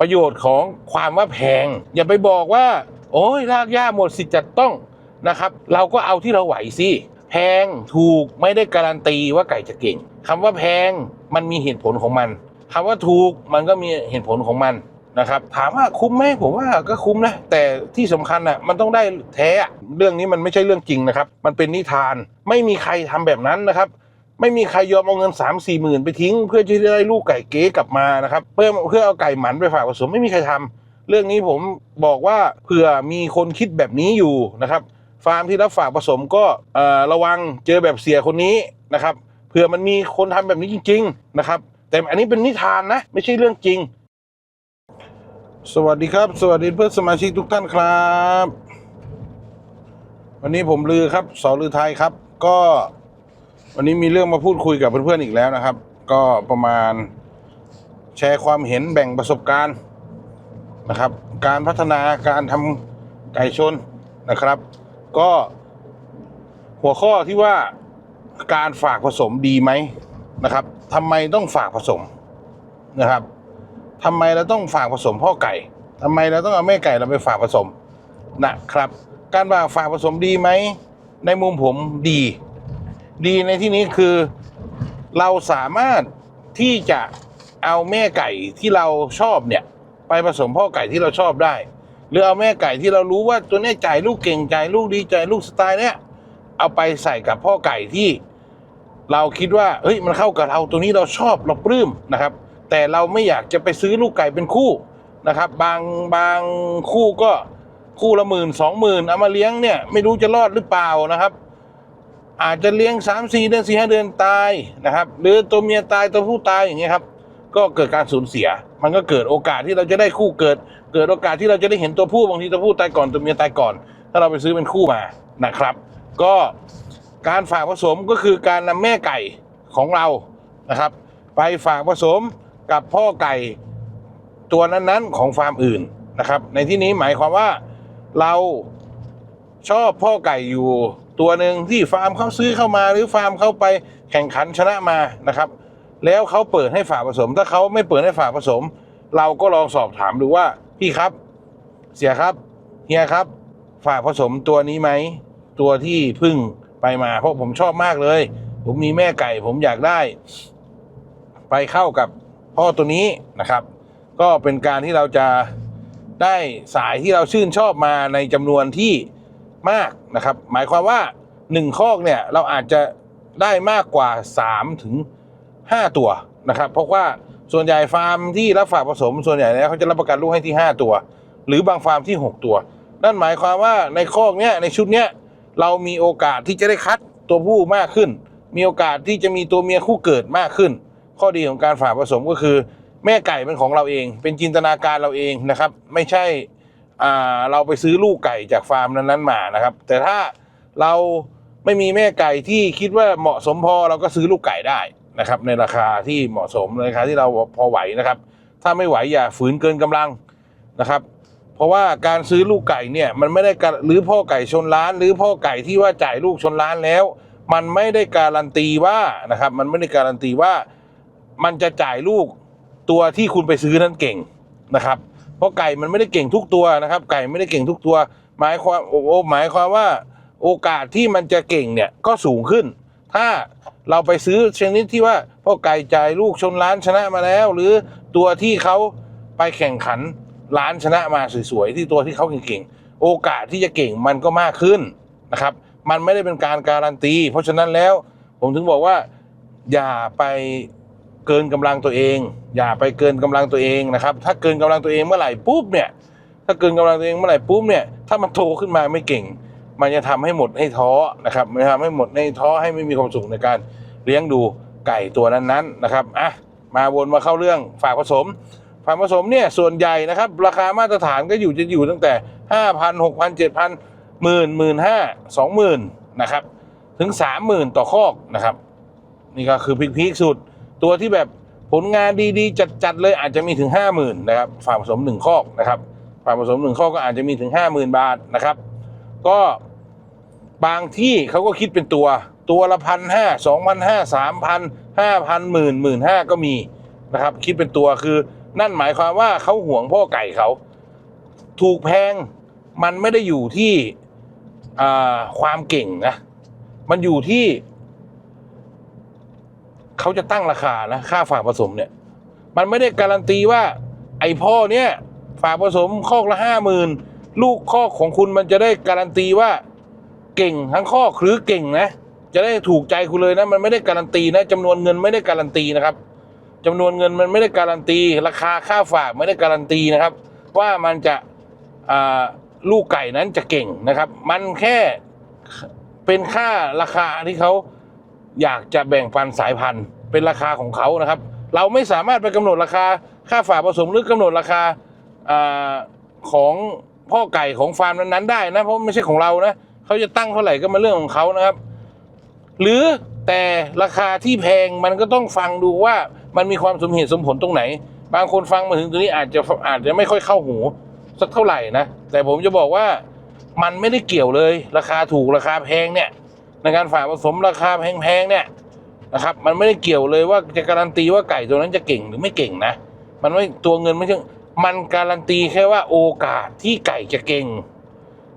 ประโยชน์ของความว่าแพง อย่าไปบอกว่า โอ้ยรากหญ้าหมดสิทธิ์จัดต้องนะครับ เราก็เอาที่เราไหวสิแพงถูกไม่ได้การันตีว่าไก่จะเก่งคำว่าแพงมันมีเหตุผลของมันคำว่าถูกมันก็มีเหตุผลของมันนะครับถามว่าคุ้มไหมผมว่าก็คุ้มนะ แต่ที่สำคัญอะมันต้องได้แท้อะเรื่องนี้มันไม่ใช่เรื่องจริงนะครับ มันเป็นนิทานไม่มีใครทำแบบนั้นนะครับ ไม่มีใครยอมเอาเงิน3ามสี่หมื่นไปทิ้ง เพื่อที่จะได้ลูกไก่เก๋กลับมานะครับเพื่อเพื่อเอาไก่หมันไปฝากผสมไม่มีใครทำเรื่องนี้ผมบอกว่าเผื่อมีคนคิดแบบนี้อยู่นะครับ ฟาร์มที่รับฝากผสมก็ระวังเจอแบบเสียคนนี้นะครับเผื่อมันมีคนทำแบบนี้จริง ๆนะครับ แต่อันนี้เป็นนิทานนะ ไม่ใช่เรื่องจริง สวัสดีครับ สวัสดีเพื่อนสมาชิกทุกท่านครับ วันนี้ผมลือครับสอลือไทยครับ ก็ วันนี้มีเรื่องมาพูดคุยกับเพื่อนๆอีกแล้วนะครับ ก็ประมาณแชร์ความเห็นแบ่งประสบการณ์นะครับ การพัฒนาการทำไก่ชนนะครับ ก็หัวข้อที่ว่าการฝากผสมดีไหมนะครับทำไมต้องฝากผสมนะครับทำไมเราต้องฝากผสมพ่อไก่ทำไมเราต้องเอาแม่ไก่เราไปฝากผสมนะครับ การฝากฝากผสมดีไหมในมุมผมดี ดีในที่นี้คือเราสามารถที่จะเอาแม่ไก่ที่เราชอบเนี่ย ไปผสมพ่อไก่ที่เราชอบได้ หรือเอาแม่ไก่ที่เรารู้ว่าตัวนี้ยจ่ายลูกเก่งจ่ายลูกดีจ่ายลูกสไตล์เนี้ยเอาไปใส่กับพ่อไก่ที่ เราคิดว่าเฮ้ยมันเข้ากับเราตัวนี้เราชอบเราปลื้มนะครับ แต่เราไม่อยากจะไปซื้อลูกไก่เป็นคู่นะครับ บางบางคู่ก็คู่ละหมื่นสองหมื่นเอามาเลี้ยงเนี่ยไม่รู้จะรอดหรือเปล่านะครับ อาจจะเลี้ยงสามสี่เดือนสี่ห้าเดือนตายนะครับ หรือตัวเมียตายตัวผู้ตายอย่างเงี้ยครับ ก็เกิดการสูญเสีย มันก็เกิดโอกาสที่เราจะได้คู่เกิด เกิดโอกาสที่เราจะได้เห็นตัวผู้บางทีตัวผู้ตายก่อนตัวเมียตายก่อน ถ้าเราไปซื้อเป็นคู่มานะครับ ก็การฝากผสมก็คือการนำแม่ไก่ของเรานะครับ ไปฝากผสมกับพ่อไก่ตัวนั้นๆ ของฟาร์มอื่นนะครับ ในที่นี้หมายความว่าเราชอบพ่อไก่อยู่ ตัวหนึ่งที่ฟาร์มเขาซื้อเข้ามาหรือฟาร์มเขาไปแข่งขันชนะมานะครับ แล้วเขาเปิดให้ฝากผสม ถ้าเขาไม่เปิดให้ฝากผสม เราก็ลองสอบถามดูว่าพี่ครับ เสียครับเฮียครับ ฝากผสมตัวนี้ไหมตัวที่พึ่งไปมา เพราะผมชอบมากเลย ผมมีแม่ไก่ผมอยากได้ ไปเข้ากับพ่อตัวนี้นะครับ ก็เป็นการที่เราจะได้สายที่เราชื่นชอบมาในจำนวนที่ มากนะครับ หมายความว่าหนึ่งคอกเนี่ยเราอาจจะได้มากกว่า 3 ถึง 5 ตัวนะครับ เพราะว่าส่วนใหญ่ฟาร์มที่รับฝากผสมส่วนใหญ่แล้วเขาจะรับประกันลูกให้ที่ 5 ตัว หรือบางฟาร์มที่ 6 ตัว นั่นหมายความว่าในคอกเนี้ยในชุดเนี้ยเรามีโอกาสที่จะได้คัดตัวผู้มากขึ้น มีโอกาสที่จะมีตัวเมียคู่เกิดมากขึ้น ข้อดีของการฝากผสมก็คือ แม่ไก่เป็นของเราเอง เป็นจินตนาการเราเองนะครับ ไม่ใช่ เราไปซื้อลูกไก่จากฟาร์มนั้นๆมานะครับ แต่ถ้าเราไม่มีแม่ไก่ที่คิดว่าเหมาะสมพอเราก็ซื้อลูกไก่ได้นะครับ ในราคาที่เหมาะสมในราคาที่เราพอไหวนะครับ ถ้าไม่ไหวอย่าฝืนเกินกำลังนะครับ เพราะว่าการซื้อลูกไก่เนี่ยมันไม่ได้การหรือพ่อไก่ชนล้าน หรือพ่อไก่ที่ว่าจ่ายลูกชนล้านแล้ว มันไม่ได้การันตีว่านะครับ มันไม่ได้การันตีว่า มันจะจ่ายลูกตัวที่คุณไปซื้อนั้นเก่งนะครับ เพราะไก่มันไม่ได้เก่งทุกตัวนะครับ ไก่ไม่ได้เก่งทุกตัว หมายความโอ้หมายความว่าโอกาสที่มันจะเก่งเนี่ยก็สูงขึ้น ถ้าเราไปซื้อชนิดที่ว่าพ่อไก่จ่ายลูกชนล้านชนะมาแล้ว หรือตัวที่เขาไปแข่งขันล้านชนะมาสวยๆที่ตัวที่เขาเก่งๆโอกาสที่จะเก่งมันก็มากขึ้นนะครับ มันไม่ได้เป็นการการันตี เพราะฉะนั้นแล้วผมถึงบอกว่าอย่าไป เกินกำลังตัวเอง อย่าไปเกินกำลังตัวเองนะครับ ถ้าเกินกำลังตัวเองเมื่อไหร่ปุ๊บเนี่ยถ้าเกินกำลังตัวเองเมื่อไหร่ปุ๊บเนี่ยถ้ามันโตขึ้นมาไม่เก่ง มันจะทำให้หมดให้ท้อนะครับมันทำให้หมดให้ท้อให้ไม่มีความสุขในการเลี้ยงดูไก่ตัวนั้นๆนะครับอะมาวนมาเข้าเรื่องฝากผสมฝากผสมเนี่ยส่วนใหญ่นะครับ ราคามาตรฐานก็อยู่จะอยู่ตั้งแต่ห้าพันหกพันเจ็ดพันหมื่นหมื่นห้าสองหมื่นนะครับถึงสามหมื่นต่อคอกนะครับ นี่ก็คือพีคๆสุด ตัวที่แบบผลงานดีๆ จัดๆเลยอาจจะมีถึงห้าหมื่นนะครับฝากผสมหนึ่งคอกนะครับฝากผสมหนึ่งคอกก็อาจจะมีถึงห้าหมื่นบาทนะครับ ก็บางที่เขาก็คิดเป็นตัวตัวละพันห้าสองพันห้าสามพันห้าพันหมื่นหมื่นห้าก็มีนะครับ คิดเป็นตัวคือนั่นหมายความว่าเขาห่วงพ่อไก่เขาถูกแพงมันไม่ได้อยู่ที่ความเก่งนะ มันอยู่ที่ เขาจะตั้งราคานะค่าฝากผสมเนี่ย มันไม่ได้การันตีว่า ไอพ่อเนี่ยฝากผสมคอกละห้าหมื่นลูกคอกของคุณมันจะได้การันตีว่าเก่งทั้งคอกหรือเก่งนะ จะได้ถูกใจคุณเลยนะมันไม่ได้การันตีนะจำนวนเงินไม่ได้การันตีนะครับจำนวนเงินมันไม่ได้การันตี ราคาค่าฝากไม่ได้การันตีนะครับ ว่ามันจะลูกไก่นั้นจะเก่งนะครับ มันแค่เป็นค่าราคาที่เขา อยากจะแบ่งปันสายพันธุ์ เป็นราคาของเขานะครับ เราไม่สามารถไปกำหนดราคาค่าฝากผสมหรือกำหนดราคาอาของพ่อไก่ของฟาร์มนั้นๆได้นะเพราะไม่ใช่ของเรานะเขาจะตั้งเท่าไหร่ก็มาเรื่องของเขานะครับ หรือแต่ราคาที่แพงมันก็ต้องฟังดูว่ามันมีความสมเหตุสมผลตรงไหน บางคนฟังมาถึงตรงนี้อาจจะอาจจะไม่ค่อยเข้าหูสักเท่าไหร่นะแต่ผมจะบอกว่ามันไม่ได้เกี่ยวเลย ราคาถูกราคาแพงเนี่ย ในการฝากผสมราคาแพงๆเนี่ยนะครับ มันไม่ได้เกี่ยวเลยว่าจะการันตีว่าไก่ตัวนั้นจะเก่งหรือไม่เก่งนะ มันไม่ตัวเงินไม่ใช่มันการันตีแค่ว่าโอกาสที่ไก่จะเก่ง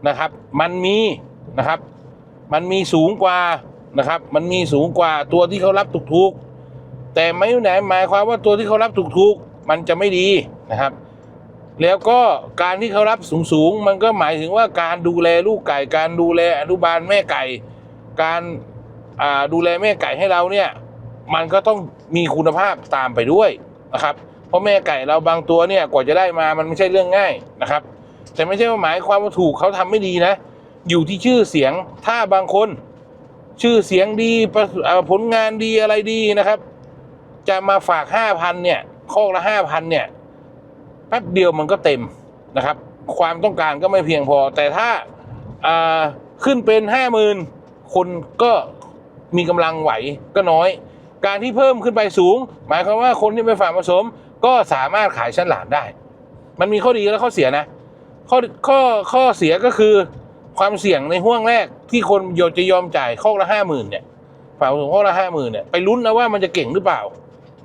นะครับ มันมีนะครับ มันมีสูงกว่านะครับ มันมีสูงกว่าตัวที่เขารับถูกๆแต่ไม่ไหนหมายความว่าตัวที่เขารับถูกๆมันจะไม่ดีนะครับแล้วก็การที่เขารับสูงๆ มันก็หมายถึงว่าการดูแลลูกไก่ การดูแลอนุบาลแม่ไก่ การดูแลแม่ไก่ให้เราเนี่ย มันก็ต้องมีคุณภาพตามไปด้วยนะครับ เพราะแม่ไก่เราบางตัวเนี่ยกว่าจะได้มามันไม่ใช่เรื่องง่ายนะครับ แต่ไม่ใช่ว่าหมายความว่าถูกเขาทำไม่ดีนะ อยู่ที่ชื่อเสียงถ้าบางคน ชื่อเสียงดีผลงานดีอะไรดีนะครับ จะมาฝากห้าพันเนี่ยคอกละห้าพันเนี่ยแป๊บเดียวมันก็เต็มนะครับ ความต้องการก็ไม่เพียงพอ แต่ถ้าขึ้นเป็นห้าหมื่น คนก็มีกำลังไหวก็น้อย การที่เพิ่มขึ้นไปสูง หมายความว่าคนที่ไปฝากผสม ก็สามารถขายชั้นหลานได้ มันมีข้อดีและข้อเสียนะ ข้อข้อข้อเสียก็คือความเสี่ยงในห่วงแรกที่คนโยจะยอมจ่ายข้อละห้าหมื่นเนี่ยฝากผสมข้อละห้าหมื่นเนี่ยไปลุ้นนะว่ามันจะเก่งหรือเปล่า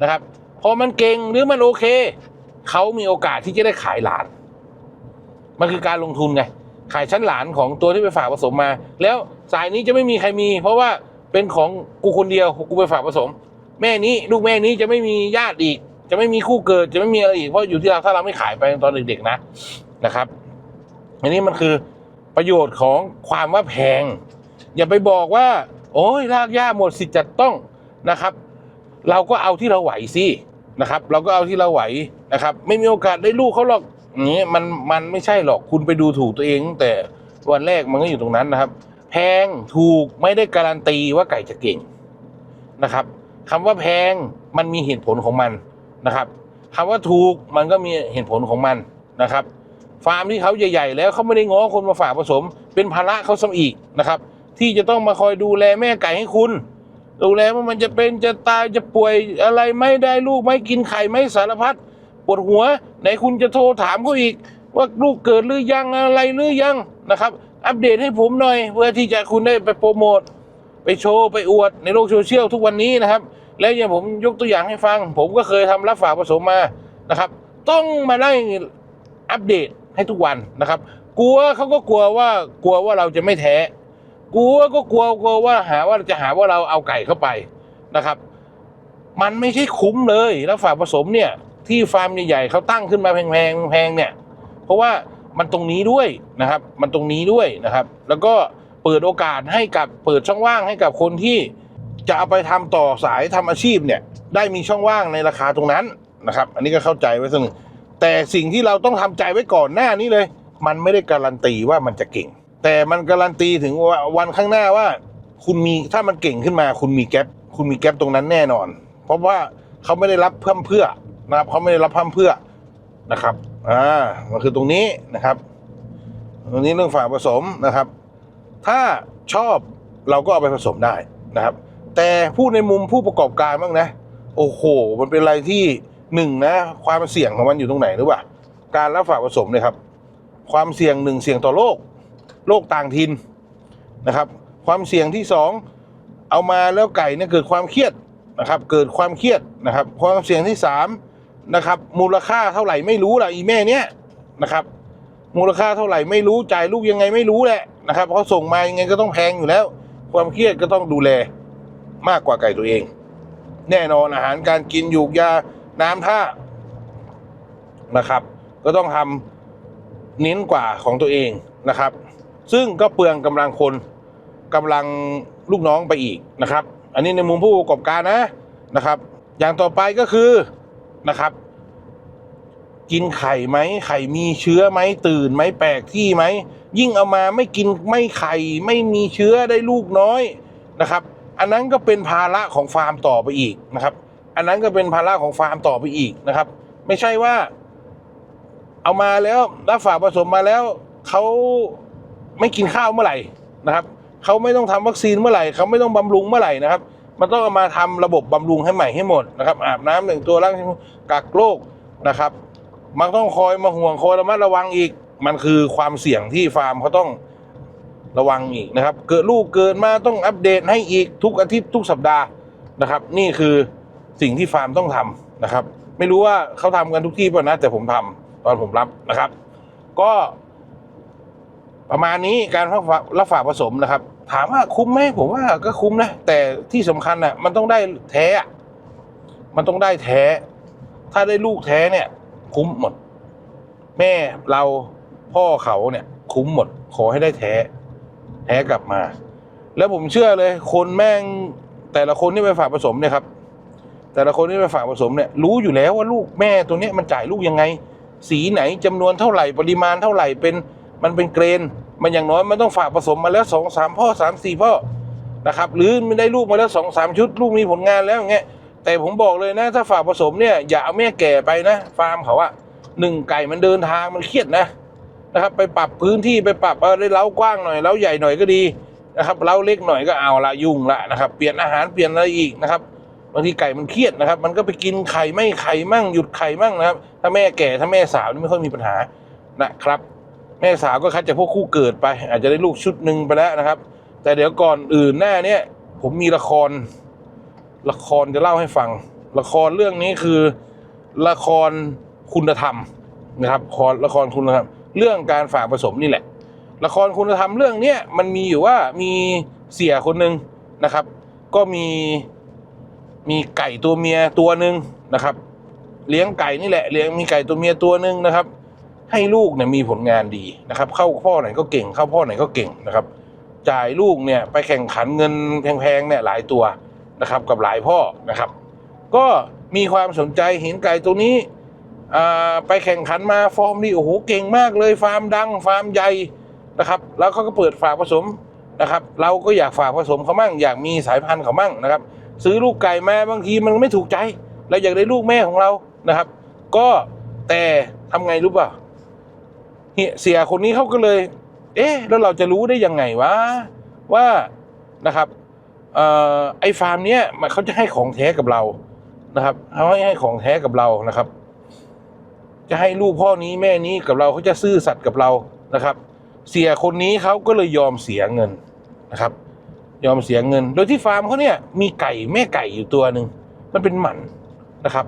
นะครับพอมันเก่งหรือมันโอเคเขามีโอกาสที่จะได้ขายหลาน มันคือการลงทุนไงขายชั้นหลานของตัวที่ไปฝากผสมมา แล้ว สายนี้จะไม่มีใครมี เพราะว่าเป็นของกูคนเดียวกูไปฝากผสม แม่นี้ลูกแม่นี้จะไม่มีญาติอีก จะไม่มีคู่เกิดจะไม่มีอะไรอีกเพราะอยู่ที่เราถ้าเราไม่ขายไปตอนเด็กๆนะนะครับ อันนี้มันคือประโยชน์ของความว่าแพง อย่าไปบอกว่า โอ้ยรากหญ้าหมดสิทธิ์จัดต้องนะครับ เราก็เอาที่เราไหวสินะครับ เราก็เอาที่เราไหวนะครับ ไม่มีโอกาสได้ลูกเขาหรอกอย่างนี้มันมันไม่ใช่หรอกคุณไปดูถูกตัวเอง แต่วันแรกมันก็อยู่ตรงนั้นนะครับ แพงถูกไม่ได้การันตีว่าไก่จะเก่งนะครับคำว่าแพงมันมีเหตุผลของมันนะครับคำว่าถูกมันก็มีเหตุผลของมันนะครับฟาร์มที่เขาใหญ่ๆ แล้วเขาไม่ได้ง้อคนมาฝากผสม เป็นภาระเขาซ้ำอีกนะครับ ที่จะต้องมาคอยดูแลแม่ไก่ให้คุณ ดูแลว่ามันจะเป็นจะตายจะป่วยอะไรไม่ได้ลูกไม่กินไข่ไม่สารพัดปวดหัวไหนคุณจะโทรถามเขาอีก ว่าลูกเกิดหรือยังอะไรหรือยังนะครับ อัปเดตให้ผมหน่อย เพื่อที่จะคุณได้ไปโปรโมทไปโชว์ ไปอวดในโลกโซเชียลทุกวันนี้นะครับ แล้วอย่างผมยกตัวอย่างให้ฟัง ผมก็เคยทำรับฝากผสมมานะครับ ต้องมาได้อัปเดตให้ทุกวันนะครับ กลัวเขาก็กลัวว่ากลัวว่าเราจะไม่แท้กลัวก็กลัวกลัวว่าหาว่าจะหาว่าเราเอาไก่เข้าไปนะครับ มันไม่ใช่คุ้มเลยแล้วฝากผสมเนี่ย ที่ฟาร์มใหญ่ๆเขาตั้งขึ้นมาแพงๆแพงเนี่ย เพราะว่า มันตรงนี้ด้วยนะครับ มันตรงนี้ด้วยนะครับ แล้วก็เปิดโอกาสให้กับเปิดช่องว่างให้กับคนที่จะเอาไปทำต่อสายทำอาชีพเนี่ย ได้มีช่องว่างในราคาตรงนั้นนะครับ อันนี้ก็เข้าใจไว้สักหนึ่งแต่สิ่งที่เราต้องทำใจไว้ก่อนหน้านี้เลย มันไม่ได้การันตีว่ามันจะเก่ง แต่มันการันตีถึงว่าวันข้างหน้าว่า คุณมีถ้ามันเก่งขึ้นมา คุณมีแก๊ปคุณมีแก๊ปตรงนั้นแน่นอน เพราะว่าเขาไม่ได้รับเพิ่มเพื่อนะครับเขาไม่ได้รับเพิ่มเพื่อ นะครับอ่ามันคือตรงนี้นะครับตรงนี้เรื่องฝาผสมนะครับ ถ้าชอบเราก็เอาไปผสมได้นะครับ แต่พูดในมุมผู้ประกอบการบ้างนะ โอ้โห มันเป็นอะไรที่หนึ่งนะ ความเสี่ยงของมันอยู่ตรงไหนหรือเปล่าการรับฝาผสมเนี่ยครับความเสี่ยงหนึ่งเสี่ยงต่อโรคโรคต่างถิ่นนะครับ ความเสี่ยงที่สองเอามาแล้วไก่เนี่ยเกิดความเครียดนะครับ เกิดความเครียดนะครับ ความเสี่ยงที่สาม นะครับ มูลค่าเท่าไหร่ไม่รู้ล่ะอีแม่เนี้ยนะครับ มูลค่าเท่าไหร่ไม่รู้จ่ายลูกยังไงไม่รู้แหละนะครับเขาส่งมายังไงก็ต้องแพงอยู่แล้ว ความเครียดก็ต้องดูแลมากกว่าไก่ตัวเอง แน่นอนอาหารการกินยูกยาน้ำท่านะครับ ก็ต้องทำเน้นกว่าของตัวเองนะครับ ซึ่งก็เปลืองกำลังคนกำลังลูกน้องไปอีกนะครับ อันนี้ในมุมผู้ประกอบการนะนะครับ อย่างต่อไปก็คือ นะครับ กินไข่ไหมไข่มีเชื้อไหมตื่นไหมแปลกที่ไหม ยิ่งเอามาไม่กินไม่ไข่ไม่มีเชื้อได้ลูกน้อยนะครับ อันนั้นก็เป็นภาระของฟาร์มต่อไปอีกนะครับ อันนั้นก็เป็นภาระของฟาร์มต่อไปอีกนะครับ ไม่ใช่ว่า เอามาแล้วรับฝากผสมมาแล้วเขาไม่กินข้าวเมื่อไหร่นะครับเขาไม่ต้องทำวัคซีนเมื่อไหร่เขาไม่ต้องบำรุงเมื่อไหร่นะครับ มันต้องเอามาทำระบบบำรุงให้ใหม่ให้หมดนะครับ อาบน้ำหนึ่งตัวล้างกักโรคนะครับ มันต้องคอยมาห่วงคอยระมัดระวังอีก มันคือความเสี่ยงที่ฟาร์มเขาต้องระวังอีกนะครับ เกิดลูกเกิดมาต้องอัปเดตให้อีกทุกอาทิตย์ทุกสัปดาห์นะครับ นี่คือสิ่งที่ฟาร์มต้องทำนะครับ ไม่รู้ว่าเขาทำกันทุกที่ป่ะนะแต่ผมทำตอนผมรับนะครับ ก็ประมาณนี้การรับฝากรับฝากผสมนะครับ ถามว่าคุ้มไหมผมว่าก็คุ้มนะ แต่ที่สำคัญน่ะ มันต้องได้แท้อะมันต้องได้แท้ ถ้าได้ลูกแท้เนี่ย คุ้มหมด แม่เราพ่อเขาเนี่ย คุ้มหมด ขอให้ได้แท้ แท้กลับมา แล้วผมเชื่อเลย คนแม่งแต่ละคนที่ไปฝากผสมเนี่ยครับแต่ละคนที่ไปฝากผสมเนี่ยรู้อยู่แล้วว่าลูกแม่ตัวเนี้ยมันจ่ายลูกยังไง สีไหนจำนวนเท่าไหร่ปริมาณเท่าไหร่เป็นมันเป็นเกรน มันอย่างน้อยมันต้องฝากผสมมาแล้วสองสามพ่อสามสี่พ่อนะครับหรือมันได้ลูกมาแล้วสองสามชุด ลูกมีผลงานแล้วอย่างเงี้ยแต่ผมบอกเลยนะถ้าฝากผสมเนี่ยอย่าเอาแม่แก่ไปนะ ฟาร์มเขาอะหนึ่งไก่มันเดินทางมันเครียดนะนะครับ ไปปรับพื้นที่ไปปรับเอาได้เล้ากว้างหน่อยเล้าใหญ่หน่อยก็ดีนะครับเล้าเล็กหน่อยก็เอาละยุ่งละนะครับ เปลี่ยนอาหารเปลี่ยนอะไรอีกนะครับบางทีไก่มันเครียดนะครับ มันก็ไปกินไข่ไม่ไข่มั่งหยุดไข่มั่งนะครับ ถ้าแม่แก่ถ้าแม่สาวนี่ไม่ค่อยมีปัญหานะครับ ม่สาวก็คัดจากพวกคู่เกิดไป อาจจะได้ลูกชุดหนึ่งไปแล้วนะครับ แต่เดี๋ยวก่อนอื่นหน้าเนี้ยผมมีละคร ละครจะเล่าให้ฟัง ละครเรื่องนี้คือ ละครคุณธรรมนะครับละครละครคุณธรรมเรื่องการฝากผสมนี่แหละ ละครคุณธรรมเรื่องเนี้ยมันมีอยู่ว่ามีเสียคนหนึ่งนะครับ ก็มีมีไก่ตัวเมียตัวหนึ่งนะครับ เลี้ยงไก่นี่แหละเลี้ยงมีไก่ตัวเมียตัวหนึ่งนะครับ ให้ลูกเนี่ยมีผลงานดีนะครับ เข้าพ่อไหนก็เก่ง เข้าพ่อไหนก็เก่งนะครับ จ่ายลูกเนี่ยไปแข่งขันเงินแพงๆเนี่ยหลายตัวนะครับ กับหลายพ่อนะครับ ก็มีความสนใจเห็นไก่ตัวนี้อ่าไปแข่งขันมาฟอร์มดีโอ้โหเก่งมากเลยฟาร์มดังฟาร์มใหญ่นะครับ แล้วเขาก็เปิดฝากผสมนะครับ เราก็อยากฝากผสมเขามั่งอยากมีสายพันธุ์เขามั่งนะครับ ซื้อลูกไก่มาบางทีมันไม่ถูกใจเราอยากได้ลูกแม่ของเรานะครับ ก็แต่ทำไงรู้ป่ะ เฮียเสียคนนี้เขาก็เลย เอ๊ะแล้วเราจะรู้ได้ยังไงวะว่านะครับออไอ้ฟาร์มเนี้ยมันเขาจะให้ของแท้กับเรานะครับเขาให้ให้ของแท้กับเรานะครับ จะให้ลูกพ่อนี้แม่นี้กับเราเขาจะซื่อสัตย์กับเรานะครับ เสียคนนี้เขาก็เลยยอมเสียเงินนะครับ ยอมเสียเงิน โดยที่ฟาร์มเขาเนี่ยมีไก่แม่ไก่อยู่ตัวหนึ่งมันเป็นหมันนะครับ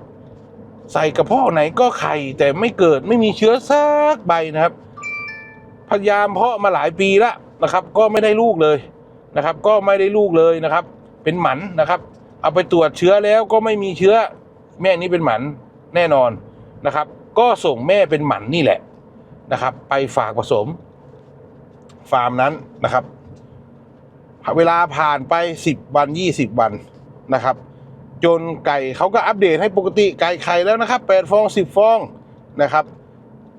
ใส่กระเพาะไหนก็ไข่แต่ไม่เกิดไม่มีเชื้อสักใบนะครับ พยายามเพาะมาหลายปีแล้วนะครับ ก็ไม่ได้ลูกเลยนะครับ ก็ไม่ได้ลูกเลยนะครับ เป็นหมันนะครับ เอาไปตรวจเชื้อแล้วก็ไม่มีเชื้อ แม่นี้เป็นหมันแน่นอนนะครับ ก็ส่งแม่เป็นหมันนี่แหละนะครับ ไปฝากผสม ฟาร์มนั้นนะครับ เวลาผ่านไปสิบวันยี่สิบวันนะครับ จนไก่เขาก็อัปเดตให้ปกติไก่ไข่แล้วนะครับแปดฟองสิบฟองนะครับ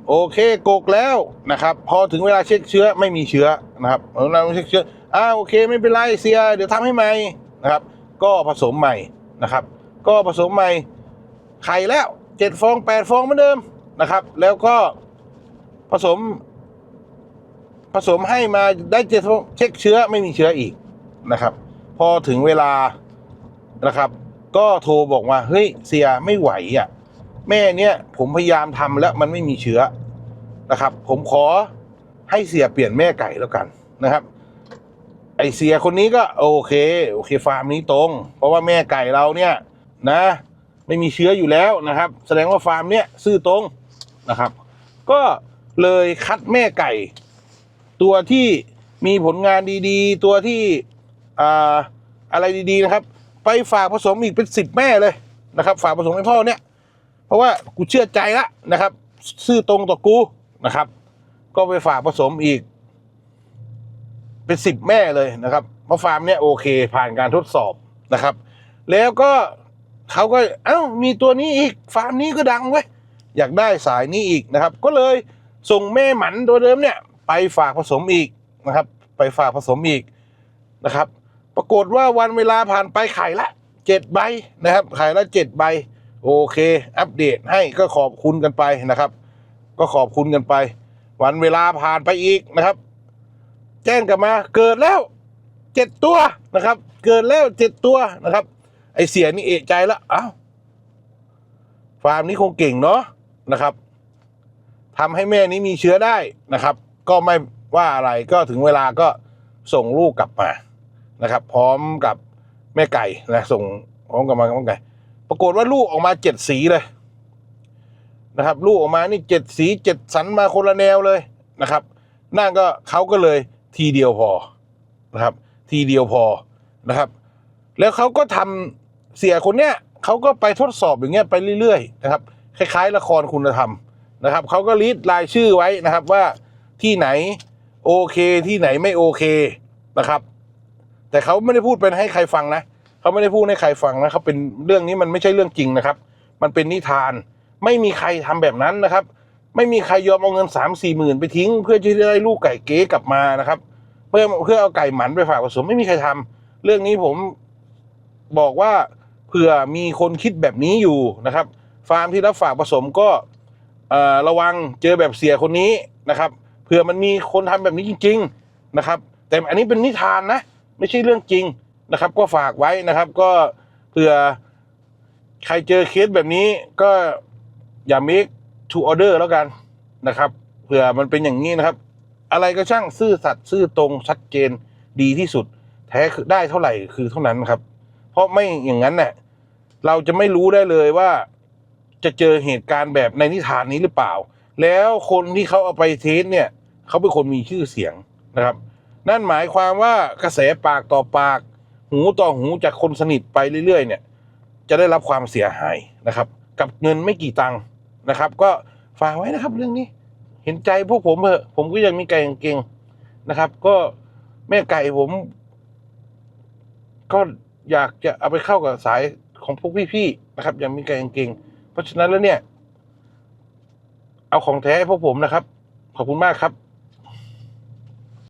โอเคกกแล้วนะครับ พอถึงเวลาเช็คเชื้อไม่มีเชื้อนะครับเราเช็คเชื้ออ่าโอเคไม่เป็นไรเสียเดี๋ยวทำให้ใหม่นะครับ ก็ผสมใหม่นะครับ ก็ผสมใหม่ไข่แล้วเจ็ดฟองแปดฟองเหมือนเดิมนะครับ แล้วก็ผสม ผสมให้มาได้เจ็ดฟองเช็คเชื้อไม่มีเชื้ออีกนะครับ พอถึงเวลานะครับ ก็โทรบอกว่าเฮ้ยเสียไม่ไหวอะแม่เนี่ยผมพยายามทำแล้วมันไม่มีเชื้อนะครับ ผมขอให้เสียเปลี่ยนแม่ไก่แล้วกันนะครับ ไอเสียคนนี้ก็โอเค โอเคฟาร์มนี้ตรง เพราะว่าแม่ไก่เราเนี่ยนะ ไม่มีเชื้ออยู่แล้วนะครับ แสดงว่าฟาร์มเนี้ยซื่อตรงนะครับ ก็เลยคัดแม่ไก่ ตัวที่มีผลงานดีๆ ตัวที่อ่าอะไรดีๆนะครับ ไปฝากผสมอีกเป็นสิบแม่เลยนะครับ ฝากผสมให้พ่อเนี่ยเพราะว่ากูเชื่อใจละนะครับ ซื่อตรงต่อกูนะครับ ก็ไปฝากผสมอีก เป็นสิบแม่เลยนะครับเพราะฟาร์มเนี่ยโอเค ผ่านการทดสอบนะครับ แล้วก็เขาก็เอ้ามีตัวนี้อีกฟาร์มนี้ก็ดังเว้ยอยากได้สายนี้อีกนะครับ ก็เลยส่งแม่หมันตัวเดิมเนี่ย ไปฝากผสมอีกนะครับ ไปฝากผสมอีกนะครับ ปรากฏว่าวันเวลาผ่านไปไข่ละเจ็ดใบนะครับไข่ละเจ็ดใบ โอเค อัปเดตให้ก็ขอบคุณกันไปนะครับ ก็ขอบคุณกันไป วันเวลาผ่านไปอีกนะครับ แจ้งกลับมาเกิดแล้วเจ็ดตัวนะครับ เกิดแล้วเจ็ดตัวนะครับ ไอเสียนี่เอะใจแล้วอ้าวฟาร์มนี้คงเก่งเนาะนะครับทำให้แม่นี้มีเชื้อได้นะครับ ก็ไม่ว่าอะไรก็ถึงเวลาก็ส่งลูกกลับมา นะครับ พร้อมกับแม่ไก่นะส่งพร้อมกับมาแม่ไก่ปรากฏว่าลูกออกมาเจ็ดสีเลยนะครับ ลูกออกมานี่เจ็ดสีเจ็ดสันมาคนละแนวเลยนะครับนั่นก็เขาก็เลยทีเดียวพอนะครับ ทีเดียวพอนะครับ แล้วเขาก็ทำเสียคนเนี้ยเขาก็ไปทดสอบอย่างเงี้ยไปเรื่อยๆนะครับ คล้ายๆ ละครคุณธรรมนะครับเขาก็ลิสต์รายชื่อไว้นะครับว่าที่ไหนโอเคที่ไหนไม่โอเคนะครับ แต่เขาไม่ได้พูดเป็นให้ใครฟังนะเขาไม่ได้พูดให้ใครฟังนะเขาเป็นเรื่องนี้มันไม่ใช่เรื่องจริงนะครับ มันเป็นนิทาน ไม่มีใครทำแบบนั้นนะครับ ไม่มีใครยอมเอาเงินสามสี่หมื่นไปทิ้ง เพื่อที่จะได้ลูกไก่เก๋กลับมานะครับ เพื่อเพื่อเอาไก่หมันไปฝากผสมไม่มีใครทำเรื่องนี้ผมบอกว่าเผื่อมีคนคิดแบบนี้อยู่นะครับ ฟาร์มที่รับฝากผสมก็ระวังเจอแบบเสียคนนี้นะครับเผื่อมันมีคนทำแบบนี้จริง ๆนะครับ แต่อันนี้เป็นนิทานนะ ไม่ใช่เรื่องจริงนะครับ ก็ฝากไว้นะครับ ก็เผื่อใครเจอเคสแบบนี้ก็อย่า make to order แล้วกันนะครับเผื่อมันเป็นอย่างนี้นะครับ อะไรก็ช่างซื่อสัตย์ซื่อตรงชัดเจนดีที่สุด แท้คือได้เท่าไหร่คือเท่านั้นครับ เพราะไม่อย่างนั้นเนี่ยเราจะไม่รู้ได้เลยว่าจะเจอเหตุการณ์แบบในนิทานนี้หรือเปล่า แล้วคนที่เขาเอาไปเทสเนี่ย เขาเป็นคนมีชื่อเสียงนะครับ นั่นหมายความว่ากระแสปากต่อปาก หูต่อหูจากคนสนิทไปเรื่อยๆ เนี่ย จะได้รับความเสียหายนะครับ กับเงินไม่กี่ตังค์นะครับ ก็ฝากไว้นะครับเรื่องนี้ เห็นใจพวกผมเถอะผมก็ยังมีไก่เก่งๆนะครับ ก็แม่ไก่ผม ก็อยากจะเอาไปเข้ากับสายของพวกพี่ๆนะครับ ยังมีไก่เก่งๆเพราะฉะนั้นแล้วเนี่ย เอาของแท้ให้พวกผมนะครับ ขอบคุณมากครับ